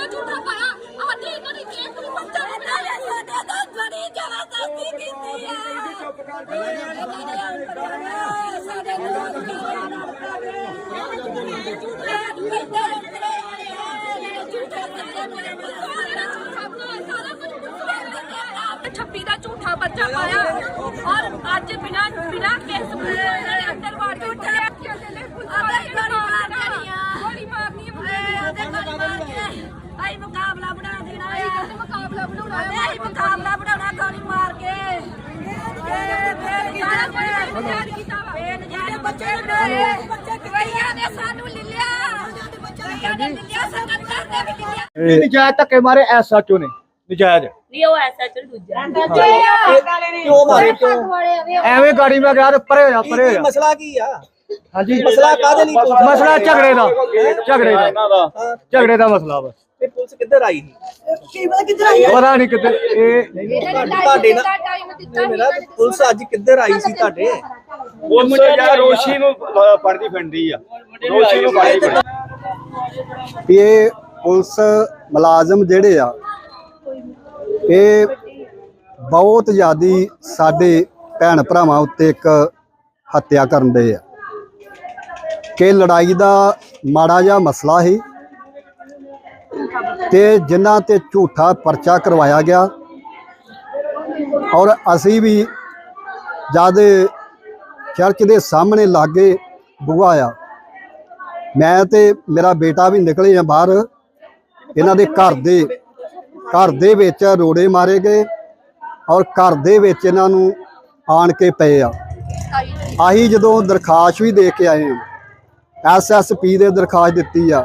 ਪਰਚਾ ਝੂਠਾ ਪਾਇਆ ਆਦੀ ਇਹਨਾਂ ਦੀ ਕੇਸ ਨੂੰ ਪਰਚਾ ਦਿੱਤਾ ਹੈ ਸਾਡੇ ਤੋਂ ਬੜੀ ਜ਼ਬਰਦਸਤੀ ਕੀਤੀ ਹੈ ਸਾਡੇ ਤੋਂ ਛੱਬੀ ਦਾ ਝੂਠਾ ਬੱਚਾ ਪਾਇਆ। ਔਰ ਅੱਜ ਬਿਨਾ ਬਿਨਾ ਕੇਸ ਇਹਨਾਂ ਨੇ ਅੰਦਰ ਵਾੜ ਕੇ ਉੱਠਿਆ ਗੋਲੀ ਮਾਰਨੀ ਹੈ ਆਈ ਮੁਕਾਬਲਾ ਬਣਾ ਦੇਣਾ ਹੈ ਮੁਕਾਬਲਾ ਬਣਾਉਣਾ ਹੈ ਆਈ ਮੁਕਾਬਲਾ ਬਣਾਉਣਾ ਗੋਲੀ ਮਾਰ ਕੇ ਜਿਹੜੇ ਬੱਚੇ ਨੇ ਬੱਚੇ ਕਈਆਂ ਨੇ। ਸਾਨੂੰ ਲਿਲਿਆ ਕਈਆਂ ਨੇ ਲਿਲਿਆ ਸਕੱਤਰ ਨੇ ਵੀ ਲਿਲਿਆ ਨਜਾਇਜ਼ ਧੱਕੇ ਮਾਰੇ ਐਸਐਚਓ ਨੇ। ਨਜਾਇਜ਼ ਨਹੀਂ ਉਹ ਐਸਾ ਚਲ ਦੂਜਾ ਕਿਉਂ ਮਾਰੇ ਕਿਉਂ ਐਵੇਂ ਗਾੜੀ ਮੈਂ ਗਿਆ ਤੇ ਪਰੇ ਹੋ ਜਾ ਪਰੇ ਹੋ ਜਾ। ਮਸਲਾ ਕੀ ਆ? ਹਾਂਜੀ। ਮਸਲਾ ਕਾਹਦੇ ਲਈ ਪੁਲਿਸ ਮਸਲਾ ਝਗੜੇ ਦਾ ਝਗੜੇ ਦਾ। ਝਗੜੇ ਦਾ ਮਸਲਾ ਵਾ। ਤੇ ਪੁਲਿਸ ਕਿੱਧਰ ਆਈ ਸੀ? ਪਤਾ ਨਹੀਂ ਕਿਤੇ ਇਹ ਤੁਹਾਡੇ ਨਾਲ ਨਹੀਂ ਮੇਰਾ ਪੁਲਿਸ ਅੱਜ ਕਿੱਧਰ ਆਈ ਸੀ ਤੁਹਾਡੇ? ਉਸ ਯਾਰ ਰੋਸ਼ੀ ਨੂੰ ਅ, ਫੜਦੀ ਫਿਰਦੀ ਆ। ਰੋਸ਼ੀ ਨੂੰ ਫੜਦੀ ਫਿਰਦੀ ਇਹ ਪੁਲਿਸ ਮੁਲਾਜ਼ਮ ਜਿਹੜੇ ਆ ਇਹ ਬਹੁਤ ਜ਼ਿਆਦੀ ਸਾਡੇ ਭੈਣ ਭਰਾਵਾਂ ਉੱਤੇ ਇੱਕ ਹੱਤਿਆ ਕਰਨ ਦੇ ਆ। ਕਿ ਲੜਾਈ ਦਾ ਮਾੜਾ ਜਿਹਾ ਮਸਲਾ ਸੀ ਤੇ ਜਿਨ੍ਹਾਂ ਤੇ ਝੂਠਾ ਪਰਚਾ ਕਰਵਾਇਆ ਗਿਆ। ਔਰ ਅਸੀਂ ਵੀ ਜਦ ਚਰਚ ਦੇ ਸਾਹਮਣੇ ਲਾਗੇ ਬੂਹਾ ਆ ਮੈਂ ਤੇ ਮੇਰਾ ਬੇਟਾ ਵੀ ਨਿਕਲੇ ਆ ਬਾਹਰ। ਇਹਨਾਂ ਦੇ ਘਰ ਦੇ ਘਰ ਦੇ ਵਿੱਚ ਰੋੜੇ ਮਾਰੇ ਗਏ ਔਰ ਘਰ ਦੇ ਵਿੱਚ ਇਹਨਾਂ ਨੂੰ ਆਣ ਕੇ ਪਏ ਆ। ਆਹੀ ਜਦੋਂ ਦਰਖਾਸਤ ਵੀ ਦੇ ਕੇ ਆਏ ਹਾਂ ਐਸਐਸਪੀ ਦੇ ਦਰਖਾਸਤ ਦਿੱਤੀ ਆ।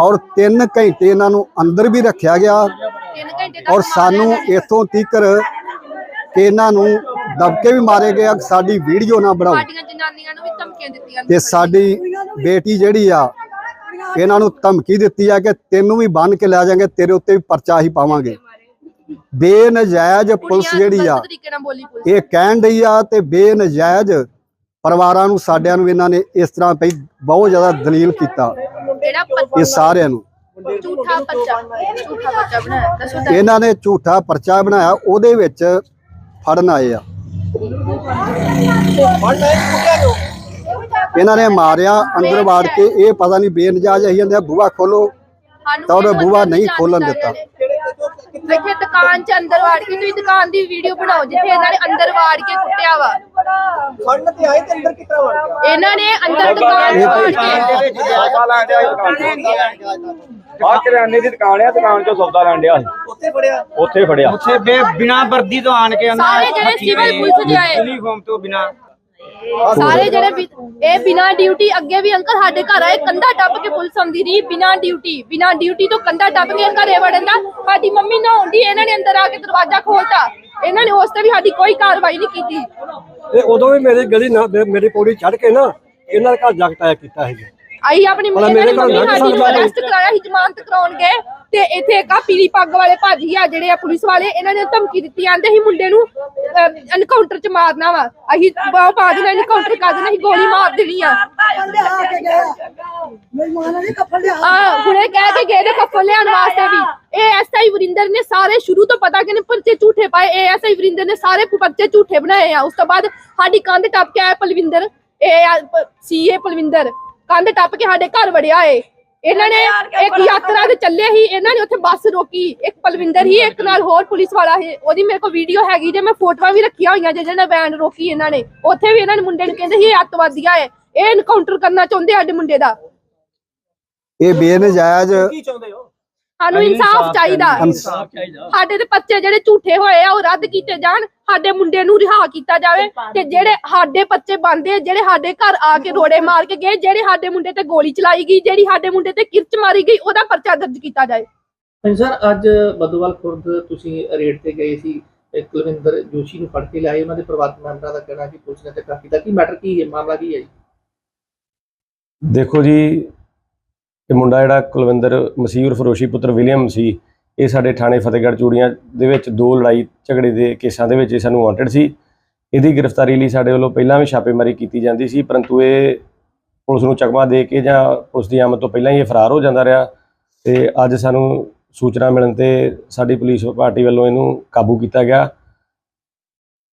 ਔਰ 3 ਘੰਟੇ ਇਹਨਾਂ ਨੂੰ ਅੰਦਰ ਵੀ ਰੱਖਿਆ ਗਿਆ। 3 ਘੰਟੇ ਔਰ ਸਾਨੂੰ ਇੱਥੋਂ ਤੀਕਰ ਕਿ ਇਹਨਾਂ ਨੂੰ ਦਬਕੇ ਵੀ ਮਾਰੇ ਗਏ ਕਿ ਸਾਡੀ ਵੀਡੀਓ ਨਾ ਬਣਾਓ। ਤੇ ਸਾਡੀ ਬੇਟੀ ਜਿਹੜੀ ਆ ਇਹਨਾਂ ਨੂੰ ਧਮਕੀ ਦਿੱਤੀ ਆ ਕਿ ਤੈਨੂੰ ਵੀ ਬੰਨ ਕੇ ਲੈ ਜਾਾਂਗੇ ਤੇਰੇ ਉੱਤੇ ਵੀ ਪਰਚਾ ਹੀ ਪਾਵਾਂਗੇ। ਬੇਨਜਾਇਜ਼ ਪੁਲਿਸ ਜਿਹੜੀ ਆ ਇਹ ਕਹਿਣ ਡਈ ਆ ਤੇ ਬੇਨਜਾਇਜ਼ ਪਰਿਵਾਰਾਂ ਨੂੰ ਸਾਡਿਆਂ ਨੂੰ ਇਹਨਾਂ ਨੇ ਇਸ ਤਰ੍ਹਾਂ ਪਈ ਬਹੁਤ ਜ਼ਿਆਦਾ ਦਲੀਲ ਕੀਤਾ। ਇਹ ਸਾਰਿਆਂ ਨੂੰ। ਝੂਠਾ ਬੱਚਾ ਝੂਠਾ ਬੱਚਾ ਬਣਾਇਆ। ਦੱਸੋ ਤਾਂ ਇਹਨਾਂ ਨੇ ਝੂਠਾ ਪਰਚਾ ਬਣਾਇਆ ਉਹਦੇ ਵਿੱਚ ਫੜਨ ਆਏ ਆ। ਇਹਨਾਂ ਨੇ ਮਾਰਿਆ ਅੰਦਰ ਵਾੜ ਕੇ। ਇਹ ਪਤਾ ਨਹੀਂ ਬੇਨਜਾਇਜ਼ ਆਈ ਜਾਂਦੇ ਆ, ਬੂਹਾ ਖੋਲੋ। ਤਾਂ ਉਹਨੇ ਬੂਹਾ ਨਹੀਂ ਖੋਲਣ ਦਿੱਤਾ। ਇੱਥੇ ਦੁਕਾਨ 'ਚ ਅੰਦਰ ਵਾੜ ਕੇ ਤੁਸੀਂ ਦੁਕਾਨ ਦੀ ਵੀਡੀਓ ਬਣਾਓ ਜਿੱਥੇ ਇਹਨਾਂ ਨੇ ਅੰਦਰ ਵਾੜ ਕੇ ਕੁੱਟਿਆ ਵਾ। ਫੜਨ ਤੇ ਆਏ ਤੇ ਅੰਦਰ ਕਿੱਦਾਂ ਵੜ ਗਿਆ? ਇਹਨਾਂ ਨੇ ਅੰਦਰ ਦੁਕਾਨ ਵਾੜ ਕੇ। ਕਿਰਾਨੇ ਦੀ ਦੁਕਾਨ ਆ ਦੁਕਾਨ ਚੋਂ ਸੌਦਾ ਲੈਣ ਡਿਆ ਸੀ। ਉੱਥੇ ਫੜਿਆ? ਉੱਥੇ ਫੜਿਆ। ਉੱਥੇ ਬੇ ਬਿਨਾ ਵਰਦੀ ਤੋਂ ਆਣ ਕੇ ਸਾਰੇ ਜਿਹੜੇ ਸਿਵਲ ਪੁਲਿਸ ਦੇ ਆਏ। ਯੂਨੀਫਾਰਮ ਤੋਂ ਬਿਨਾ। ਸਾਰੇ ਜਿਹੜੇ ਵੀ- ਇਹ ਬਿਨਾ ਡਿਊਟੀ ਅੱਗੇ ਵੀ ਅੰਕਲ ਸਾਡੇ ਘਰ ਆਏ ਕੰਧਾ ਟੱਪ ਕੇ ਪੁਲਿਸ ਆਉਂਦੀ ਰਹੀ ਬਿਨਾ ਡਿਊਟੀ ਬਿਨਾ ਡਿਊਟੀ ਤੋਂ ਕੰਧਾ ਟੱਪ ਕੇ ਘਰੇ ਵੜਨ ਦਾ ਸਾਡੀ ਮੰਮੀ ਨਹਾਉਂਦੀ ਇਹਨਾਂ ਨੇ ਅੰਦਰ ਆ ਕੇ ਦਰਵਾਜ਼ਾ ਖੋਲਤਾ ਇਹਨਾਂ ਨੇ ਉਸ ਤੇ ਵੀ ਸਾਡੀ ਕੋਈ ਕਾਰਵਾਈ ਨਹੀਂ ਕੀਤੀ। ਤੇ ਉਦੋਂ ਵੀ ਮੇਰੀ ਗਲੀ ਨਾ ਮੇਰੀ ਪੌੜੀ ਚੜ ਕੇ ਨਾ ਇਹਨਾਂ ਦੇ ਘਰ ਜਾ ਕੇ ਟਾਇਆ ਕੀਤਾ ਸੀ ਆਈ ਆਪਣੀ ਭਲਾ ਮੇਰੇ ਦੀ ਘਰ ਮੰਮੀ ਨਾ ਸਾਡੀ ਕਿਸੇ ਨੂੰ ਅਰੈਸਟ ਕਰਾਇਆ ਸੀ ਜ਼ਮਾਨਤ ਕਰਾਉਣ ਗਏ ਤੇ ਇੱਥੇ ਇੱਕ ਆ ਪੀਲੀ ਪੱਗ ਵਾਲੇ ਭਾਜੀ ਆ ਜਿਹੜੇ ਆ ਪੁਲਿਸ ਵਾਲੇ ਇਹਨਾਂ ਨੇ ਧਮਕੀ ਦਿੱਤੀ ਜਾਂਦੇ ਸੀ ਮੁੰਡੇ ਨੂੰ ਐਨਕਾਊਂਟਰ ਚ ਮਾਰਨਾ ਵਾ। ਅਸੀਂ ਬਾਹ ਪਾ ਦੇਣਾ ਐਨਕਾਊਂਟਰ ਕਰ ਦੇਣਾ ਅਸੀਂ ਗੋਲੀ ਮਾਰ ਦੇਣੀ ਆ। ਆ ਹੁਣੇ ਕਹਿ ਕੇ ਗਏ ਨੇ ਕੱਫਲ ਲਿਆਉਣ ਵਾਸਤੇ ਵੀ। ਐਸਆਈ ਵਰਿੰਦਰ ਨੇ ਸਾਰੇ ਸ਼ੁਰੂ ਤੋਂ ਪਤਾ ਕਿ ਨੇ ਪਰਚੇ ਝੂਠੇ ਪਾਏ। ਐਸਆਈ ਵਰਿੰਦਰ ਨੇ ਸਾਰੇ ਪਰਚੇ ਝੂਠੇ ਬਣਾਏ ਆ। ਉਸ ਤੋਂ ਬਾਅਦ ਸਾਡੀ ਕੰਧ ਟੱਪ ਕੇ ਆਇਆ ਪਲਵਿੰਦਰ। ਇਹ ਸੀਏ ਪਲਵਿੰਦਰ। ਕੰਧ ਟੱਪ ਕੇ ਸਾਡੇ ਘਰ ਵੜਿਆ ਏ। ਇਹਨਾਂ ਨੇ ਇੱਕ ਯਾਤਰਾ ਤੇ ਚੱਲੇ ਸੀ। ਇਹਨਾਂ ਨੇ ਉੱਥੇ ਬੱਸ ਰੋਕੀ। ਇੱਕ ਪਲਵਿੰਦਰ ਹੀ ਇੱਕ ਨਾਲ ਹੋਰ ਪੁਲਿਸ ਵਾਲਾ ਸੀ। ਉਹਦੀ ਮੇਰੇ ਕੋਲ ਵੀਡੀਓ ਹੈਗੀ ਜੇ ਮੈਂ ਫੋਟੋਆਂ ਵੀ ਰੱਖੀਆਂ ਹੋਈਆਂ ਜਿਹਨਾਂ ਨੇ ਵੈਨ ਰੋਕੀ ਇਹਨਾਂ ਨੇ। ਉੱਥੇ ਵੀ ਇਹਨਾਂ ਨੇ ਮੁੰਡੇ ਨੂੰ ਕਹਿੰਦੇ ਸੀ ਇਹ ਅੱਤਵਾਦੀਆਂ ਏ। ਇਹ ਐਨਕਾਊਂਟਰ ਕਰਨਾ ਚਾਹੁੰਦੇ ਸਾਡੇ ਮੁੰਡੇ ਦਾ। ਇਹ ਬੇਨਜਾਇਜ਼ ਕੀ ਚਾਹੁੰਦੇ ਹੋ? ਸਾਨੂੰ ਇਨਸਾਫ ਚਾਹੀਦਾ। ਇਨਸਾਫ਼ ਸਾਡੇ ਦੇ ਬੱਚੇ ਜਿਹੜੇ ਝੂਠੇ ਹੋਏ ਆ ਉਹ ਰੱਦ ਕੀਤੇ ਜਾਣ ਸਾਡੇ ਮੁੰਡੇ ਨੂੰ ਰਿਹਾ ਕੀਤਾ ਜਾਵੇ ਤੇ ਜਿਹੜੇ ਸਾਡੇ ਬੱਚੇ ਬੰਦੇ ਜਿਹੜੇ ਸਾਡੇ ਘਰ ਆ ਕੇ ਰੋੜੇ ਮਾਰ ਕੇ ਗਏ ਜਿਹੜੇ ਸਾਡੇ ਮੁੰਡੇ ਤੇ ਗੋਲੀ ਚਲਾਈ ਗਈ ਜਿਹੜੀ ਸਾਡੇ ਮੁੰਡੇ ਤੇ ਕਿਰਚ ਮਾਰੀ ਗਈ ਉਹਦਾ ਪਰਚਾ ਦਰਜ ਕੀਤਾ ਜਾਏ। ਸਰ ਅੱਜ ਬਦੋਵਾਲ ਖੁਰਦ ਤੁਸੀਂ ਰੇਡ ਤੇ ਗਏ ਸੀ ਕੁਲਵਿੰਦਰ ਜੋਸ਼ੀ ਨੂੰ ਫੜ ਕੇ ਲਿਆਏ ਉਹਨਾਂ ਦੇ ਪਰਿਵਾਰਕ ਮੈਂਬਰਾਂ ਦਾ ਕਹਿਣਾ ਕਿ ਪੁਲਿਸ ਨੇ ਤੇ ਕਾਫੀ ਦਾ ਕੀ ਮੈਟਰ ਕੀ ਹੈ? ਮਾਮਲਾ ਕੀ ਹੈ ਜੀ? ਦੇਖੋ ਜੀ ਇਹ ਮੁੰਡਾ ਜਿਹੜਾ ਕੁਲਵਿੰਦਰ ਮਸੀਹ ਉਰਫ ਰੋਸ਼ੀ ਪੁੱਤਰ ਵਿਲੀਅਮ ਸੀ ਇਹ ਸਾਡੇ ਥਾਣੇ ਫਤਿਹਗੜ੍ਹ ਚੂੜੀਆਂ ਦੇ ਵਿੱਚ ਦੋ ਲੜਾਈ ਝਗੜੇ ਦੇ ਕੇਸਾਂ ਦੇ ਵਿੱਚ ਇਹ ਸਾਨੂੰ ਵਾਂਟਡ ਸੀ। ਇਹਦੀ ਗ੍ਰਿਫਤਾਰੀ ਲਈ ਸਾਡੇ ਵੱਲੋਂ ਪਹਿਲਾਂ ਵੀ ਛਾਪੇਮਾਰੀ ਕੀਤੀ ਜਾਂਦੀ ਸੀ ਪਰੰਤੂ ਇਹ ਪੁਲਿਸ ਨੂੰ ਚਕਮਾ ਦੇ ਕੇ ਜਾਂ ਪੁਲਿਸ ਦੀ ਆਮਦ ਤੋਂ ਪਹਿਲਾਂ ਹੀ ਇਹ ਫਰਾਰ ਹੋ ਜਾਂਦਾ ਰਿਹਾ ਤੇ ਅੱਜ ਸਾਨੂੰ ਸੂਚਨਾ ਮਿਲਣ ਤੇ ਸਾਡੀ ਪੁਲਿਸ ਪਾਰਟੀ ਵੱਲੋਂ ਇਹਨੂੰ ਕਾਬੂ ਕੀਤਾ ਗਿਆ।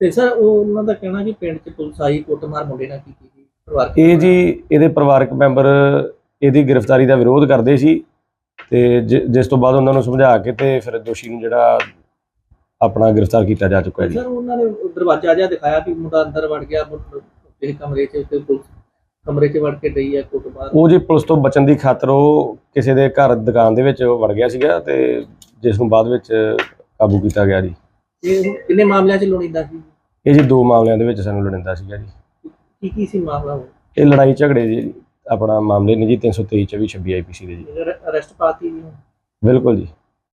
ਤੇ ਸਰ ਉਹ ਉਹਨਾਂ ਦਾ ਕਹਿਣਾ ਕਿ ਪਿੰਡ 'ਚ ਪੁਲਿਸ ਆਈ ਕੁੱਟਮਾਰ ਮੁੰਡੇ ਨਾਲ ਕੀਤੀ ਗਈ ਪਰਿਵਾਰਕ ਇਹ ਜੀ ਇਹਦੇ ਪਰਿਵਾਰਕ ਮੈਂਬਰ ਇਹਦੀ ਗ੍ਰਿਫਤਾਰੀ ਦਾ ਵਿਰੋਧ ਕਰਦੇ ਸੀ ਤੇ ਜਿਸ ਤੋਂ ਬਾਅਦ ਉਹਨਾਂ ਨੂੰ ਸਮਝਾ ਕੇ ਤੇ ਫਿਰ ਦੋਸ਼ੀ ਨੂੰ ਜਿਹੜਾ ਆਪਣਾ ਗ੍ਰਿਫਤਾਰ ਕੀਤਾ ਜਾ ਚੁੱਕਾ ਹੈ ਜੀ। ਸਰ ਉਹਨਾਂ ਨੇ ਦਰਵਾਜ਼ਾ ਜਿਹਾ ਦਿਖਾਇਆ ਕਿ ਮੁੰਡਾ ਅੰਦਰ ਵੜ ਗਿਆ ਇਹ ਕਮਰੇ 'ਚ ਤੇ ਪੁਲਿਸ ਕਮਰੇ 'ਚ ਵੜ ਕੇ ਡਈ ਹੈ ਕੁੱਟਮਾਰ ਉਹ ਜੀ ਪੁਲਿਸ ਤੋਂ ਬਚਣ ਦੀ ਖਾਤਰ ਉਹ ਕਿਸੇ ਦੇ ਘਰ ਦੁਕਾਨ ਦੇ ਵਿੱਚ ਵੜ ਗਿਆ ਸੀਗਾ ਤੇ ਜਿਸ ਨੂੰ ਬਾਅਦ ਵਿੱਚ ਕਾਬੂ ਕੀਤਾ ਗਿਆ ਜੀ। ਇਹ ਕਿੰਨੇ ਮਾਮਲਿਆਂ 'ਚ ਲੋੜੀਂਦਾ ਸੀ? ਇਹ ਜੀ ਦੋ ਮਾਮਲਿਆਂ ਦੇ ਵਿੱਚ ਸਾਨੂੰ ਲੜਿੰਦਾ ਸੀਗਾ ਜੀ। ਕੀ ਕੀ ਸੀ ਮਾਮਲਾ ਉਹ? ਇਹ ਲੜਾਈ ਝਗੜੇ ਜੀ। ਆਪਣਾ ਮਾਮਲੇ ਨੇ ਜੀ 323 24 26 ਆਈਪੀਸੀ ਦੇ ਜੀ। ਅਰੈਸਟ ਪਾਤੀ ਜੀ। ਬਿਲਕੁਲ ਜੀ।